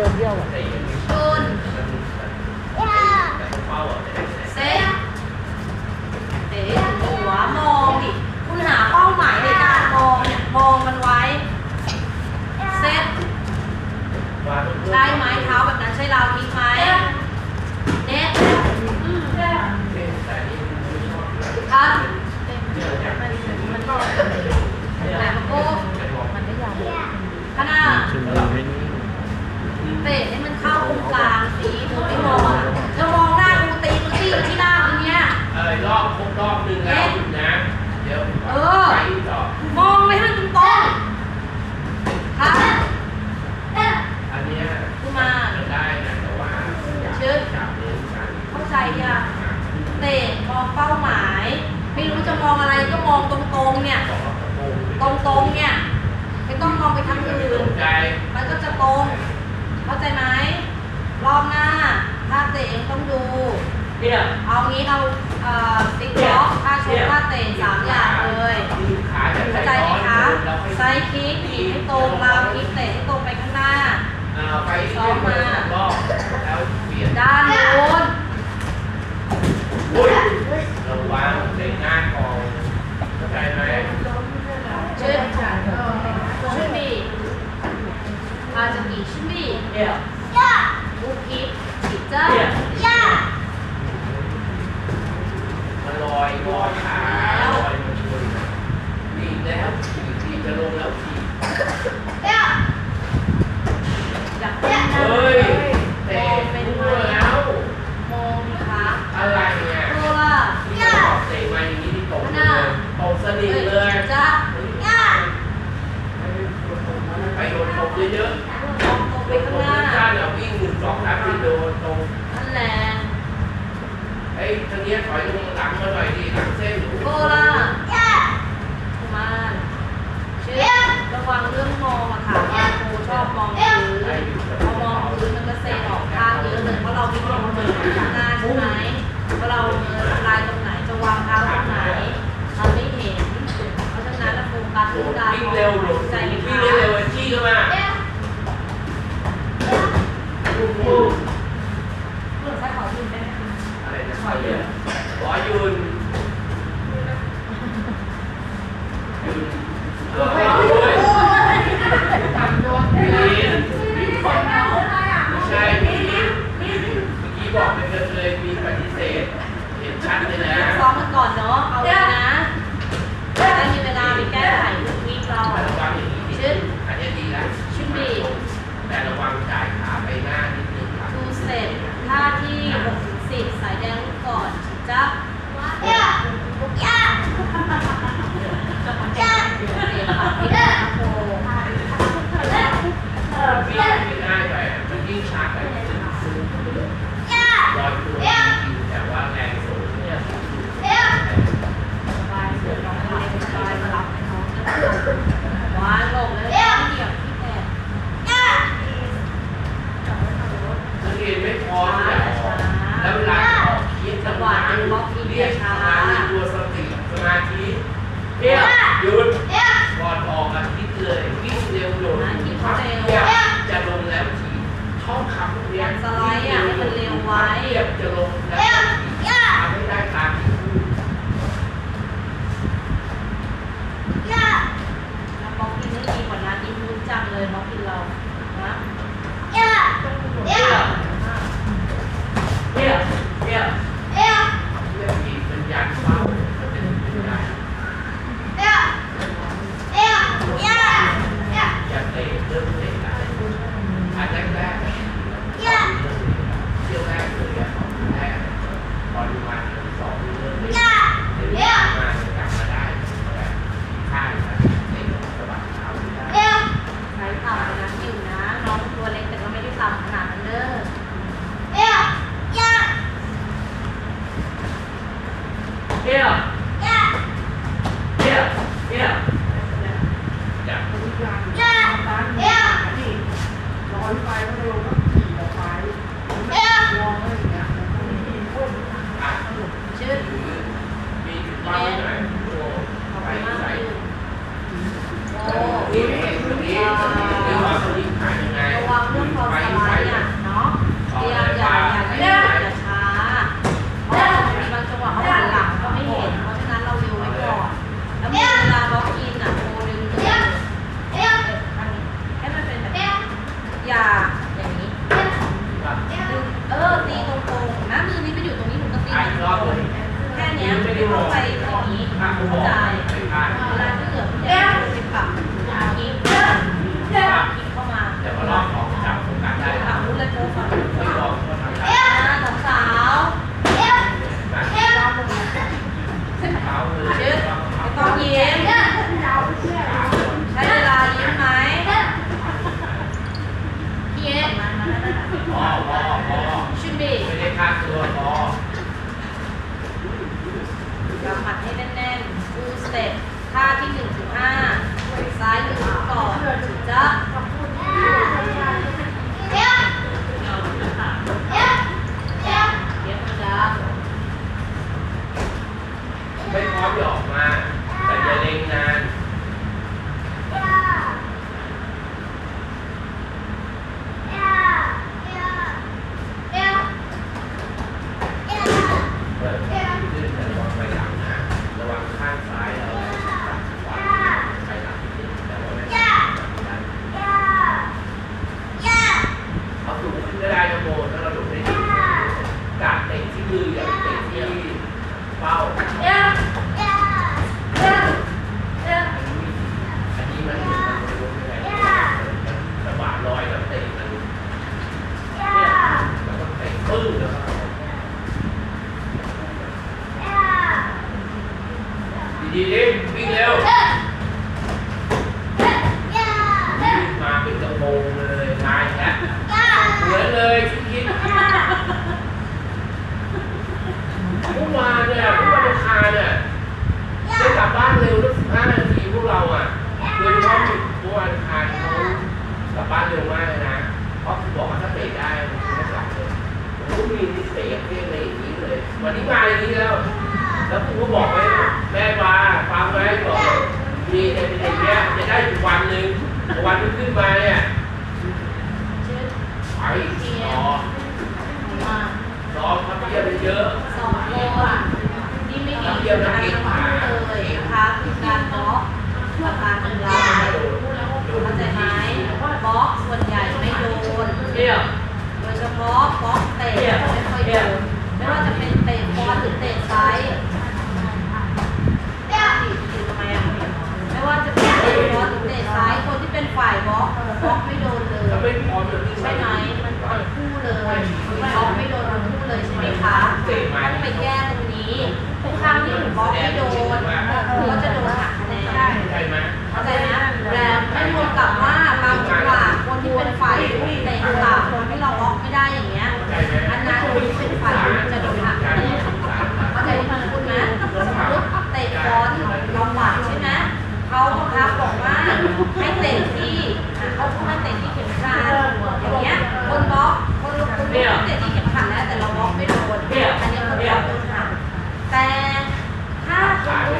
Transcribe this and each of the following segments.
ดินเที่ยวอะแต่ยังไม่ขึ้นแต่เป้าอะไม่ได้เซ็ตเตะถึงหัวมองดิคุณหาเป้าหมายในการมองเนี่ยมองมันไว้เซ็ตมาเพื่อนๆใช้ไม้เท้าแบบนั้นใช้ราวพลิกไหมเน็ตแต่นี่ไม่ชอบเลยครับเนี่ยเนี่ยมันมันก็เนี่ยแต่มันก็เป็นวอร์มมันไม่อยากข้างหน้า เตะให้มันเข้าตรงกลางสีเธอไม่มองอะเธอมองหน้ากูตีมันตีที่หน้ามึงเนี่ย เอ้ยรอบครบรอบหนึ่งแล้วหยุดนะ เดี๋ยวเออ ไปต่อ มองไปให้มันตรงๆครับอันเนี้ยขึ้นมา จะได้นะแต่ว่าอยากชึบจับเรื่องกันเข้าใจยัง เตะมองเป้าหมาย ไม่รู้จะมองอะไรก็มองตรงๆเนี่ย ตรงตรงๆเนี่ย ไม่ต้องมองไปทางอื่นนใจ มันก็จะตรง เข้าใจไหมรอบหน้าถ้าเตะเองต้องดู เนี่ย เอางี้เอาเอ่อติ๊กล็อกท่าชกท่าเตะสามอย่างเลยยืดขาจะเข้าใช้ใจไหมร้อนคะแล้วให้ไซด์คิกหนีบให้ตรงราวคิกเตะให้ตรงไปข้างหน้าอ่าไปเรื่อยๆรอบแล้วเปลี่ยนด้านโน้นอุ้ยระวังเตะหน้ากองเข้าใจไหม ชึดชึดบีพาจะกี่ชึ ดบีเนี่ยบุกคิกฉีดจ้ามันลอยลอยขาลอยมาชนดีบแล้วทีทีจะลงแล้วทีอยากเป็นหน้าเฮ้ยเตะมองเป็นไหมมั่วแล้ว มองดิคะอะไรเนี่ยโคล่ะที่มันบอกเตะมาอย่างนี้ที่ตกเลยตกสนิทเลยจ้าไปโดนตกเยอะม สองสามสี่โดนตรงนั่นแหละไอ้ทางเนี้ยถอยลงหลังมาหน่อยดิหลังเส้น 对他就是 Yeah. โดยเฉพาะบล็อกเตะไม่ค่อยโดนไม่ว่าจะเป็นเตะบอลหรือเตะซ้ายไม่ะไม่ว่าจะเป็นเตะบอลหรือเตะซ้ายคนที่เป็นฝ่ายบล็อกบล็อกไม่โดนเลยไช่ไหมมันเตะคู่เลยบล็อกไม่โดนทั้งคู่เลยใช่ไหมคะต้องไปแก้ตรงนี้ทุกครั้งที่หนูบล็อกไม่โดนก็จะโดนหักคะแนนเข้าใจไหมเข้าใจนะแล้วไม่รวมกับ คนที่เป็นฝ่ายแต่ต่างคนที่เราล็อกไม่ได้อย่างเงี้ยอันนั้นคนอเป็นฝ่ายจะโดนหักเข้าใจที่มันคุณไหมสมมติเตะบอลเราหวังใช่ไหมเขาบังคับบอกว่าให้เตะที่เขาพูดให้เตะที่เข็มขัดอย่างเงี้ยคนบล็อกคนลงคนเตะที่เข็มขัดแล้วแต่เราบล็อกไม่โดนอันนี้คนบล็อกโดนหักแต่ถ้าคน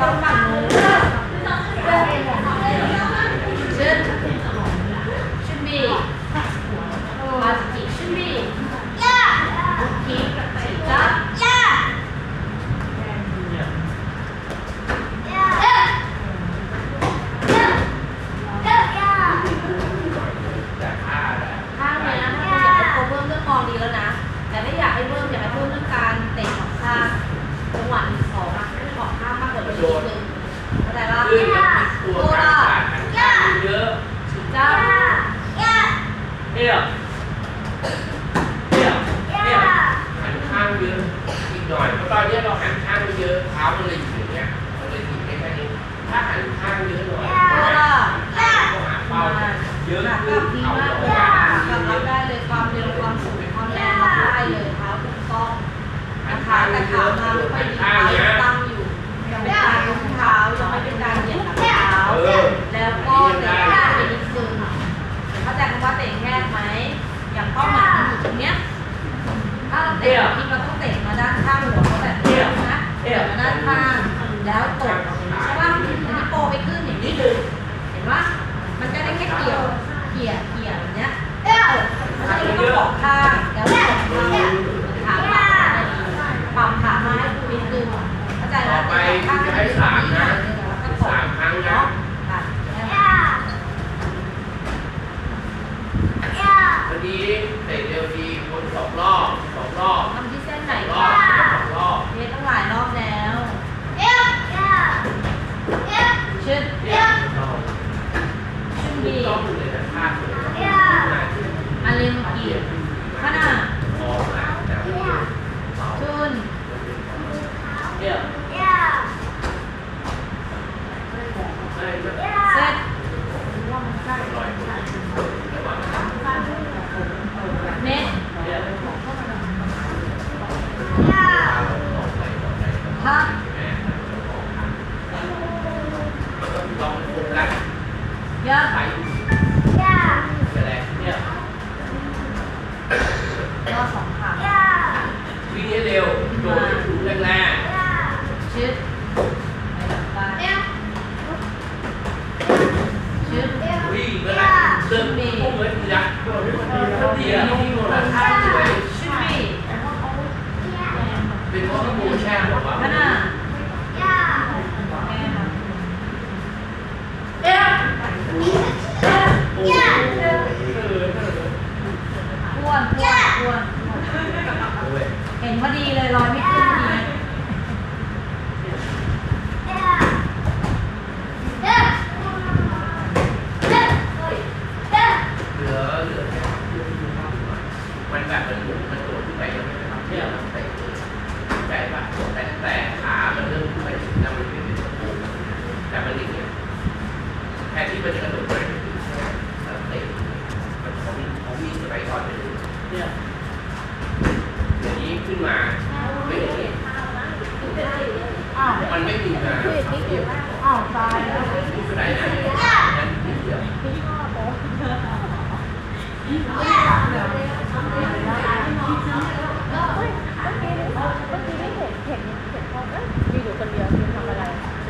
ต้องฝั่งนู้น 好，大家好。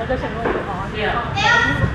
在想弄一好黄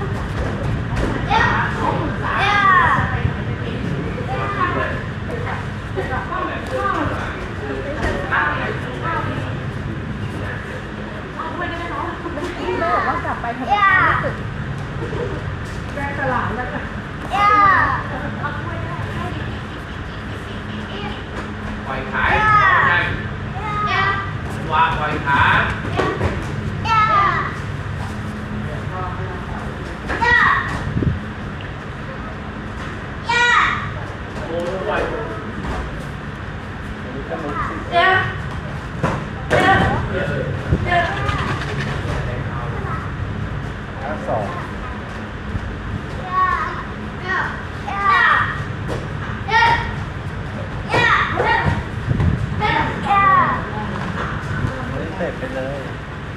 ไปเลย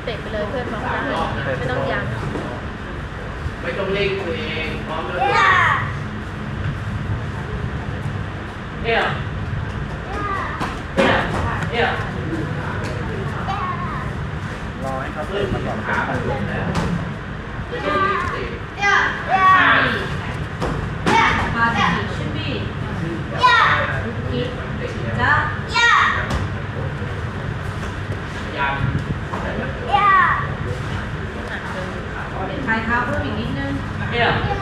เตะไปเลยเพื่อนบอกได้ไม่ต้องยั้งไม่ต้องเล่นตัวเองพร้อมเลยเนี่ย 没有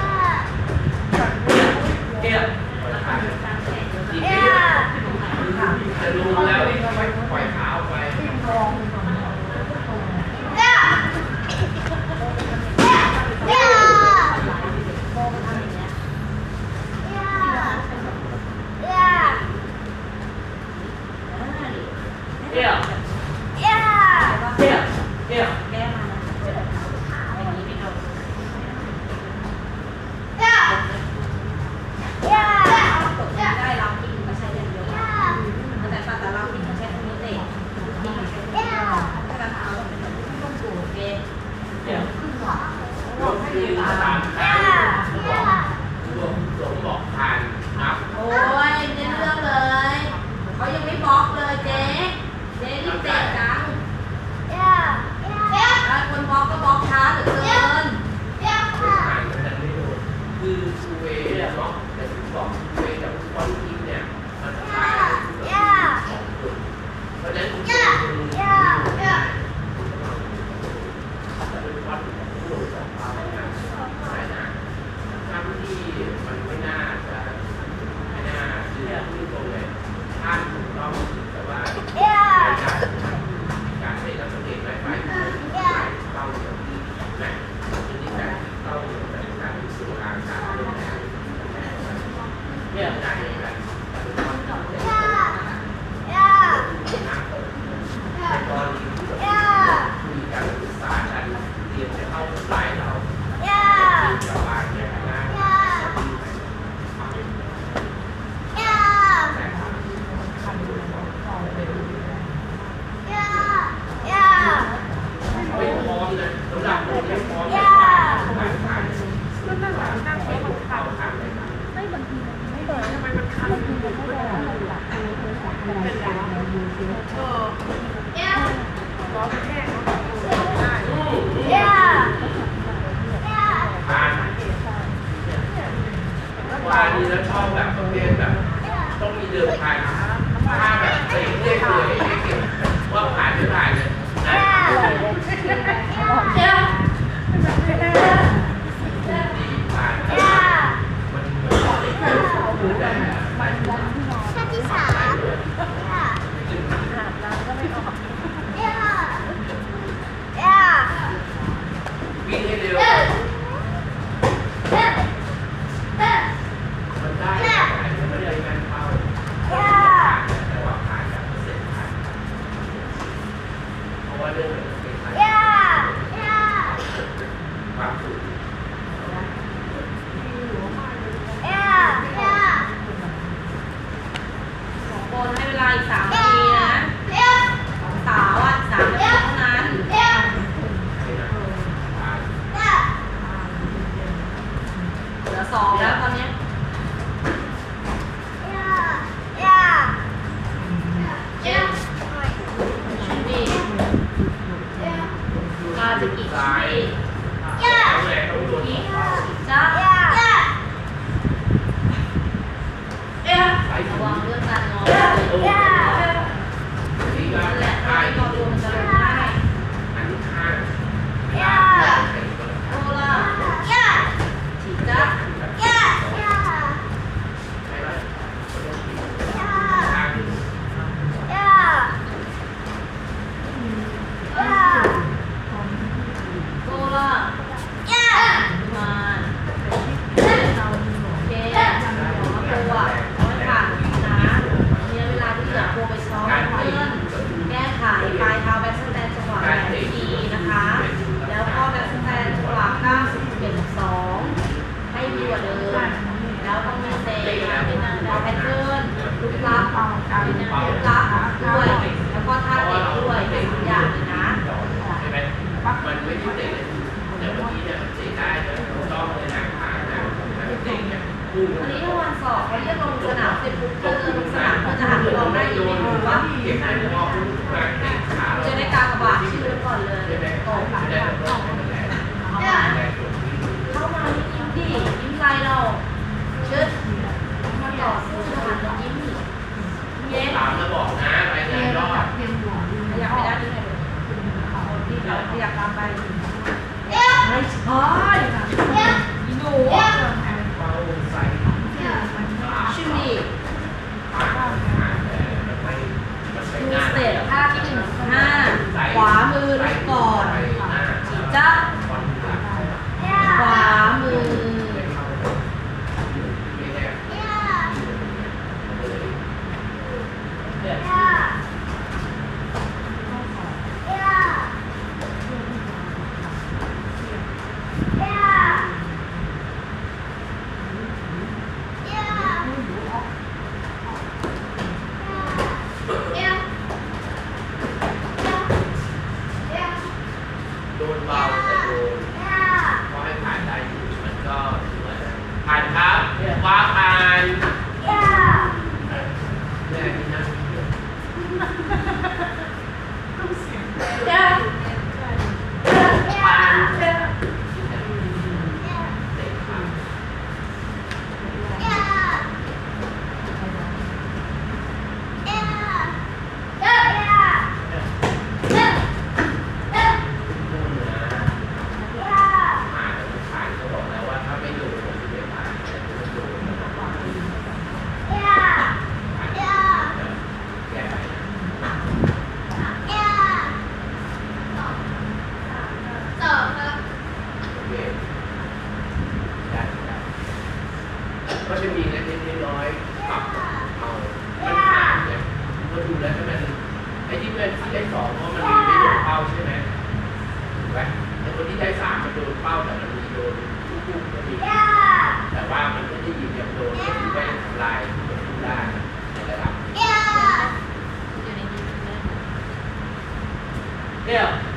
เ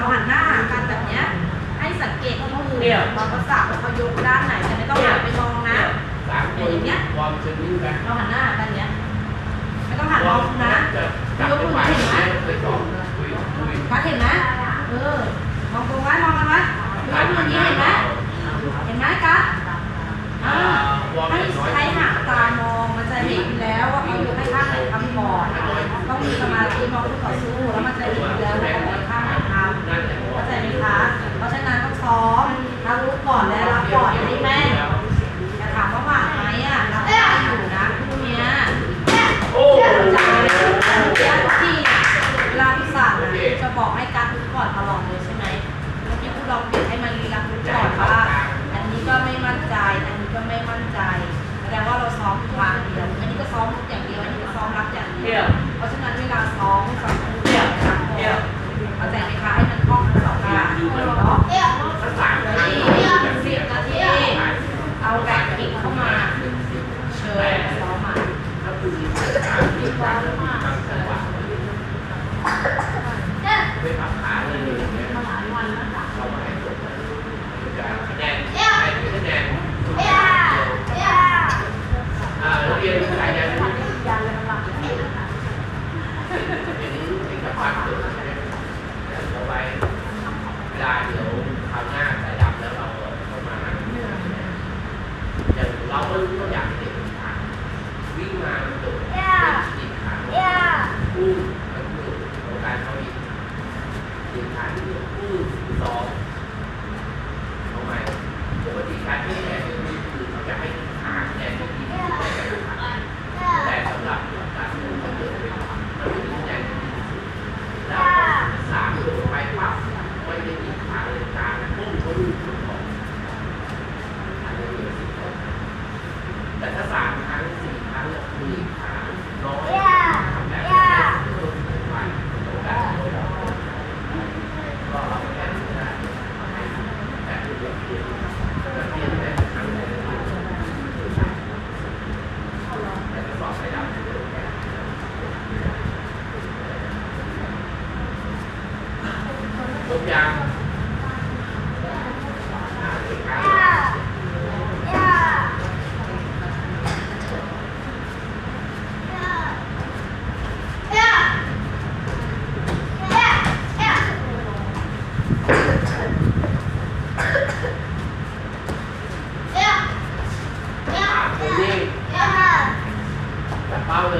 เราหันหน้าหากันแบบเนี้ยให้สังเกตข้อมือเราก็สับเขายกด้านไหนแต่ไม่ต้องหันไปมองนะสามคนอย่างเงี้ยความชนิดกัเราหันหน้ากานเนี้ยไม่ต้องหันมองนะยกมือเห็นไหมพัดเห็นไหมเออมองตรงไว้มองกันไว้ยกมือนี้เห็นไหมเห็นไหมกัให้ใช้หางตามองมันจะเห็นแล้วว่าเขาอยู่ให้ข้างไหนทำก่อนต้องมีสมาธิมองคู่ต่อสู้แล้วมันจะเห็นแล้ว เข้าใจไหมคะ เพราะฉะนั้นต้องซ้อมรับรู้ก่อนและรับก่อน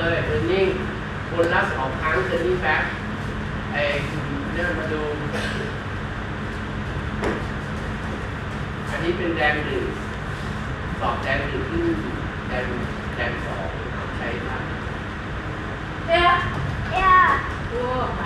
เลยเออร์นิ่งคนละสองครั้งเออร์นิ่งแบ็คไอ้เนี่ยมาดู อันนี้เป็นแดงหนึ่งสอบแดงหนึ่งขึ้นแดงแดงสองใช้ได้ Yeah. Yeah. Whoa.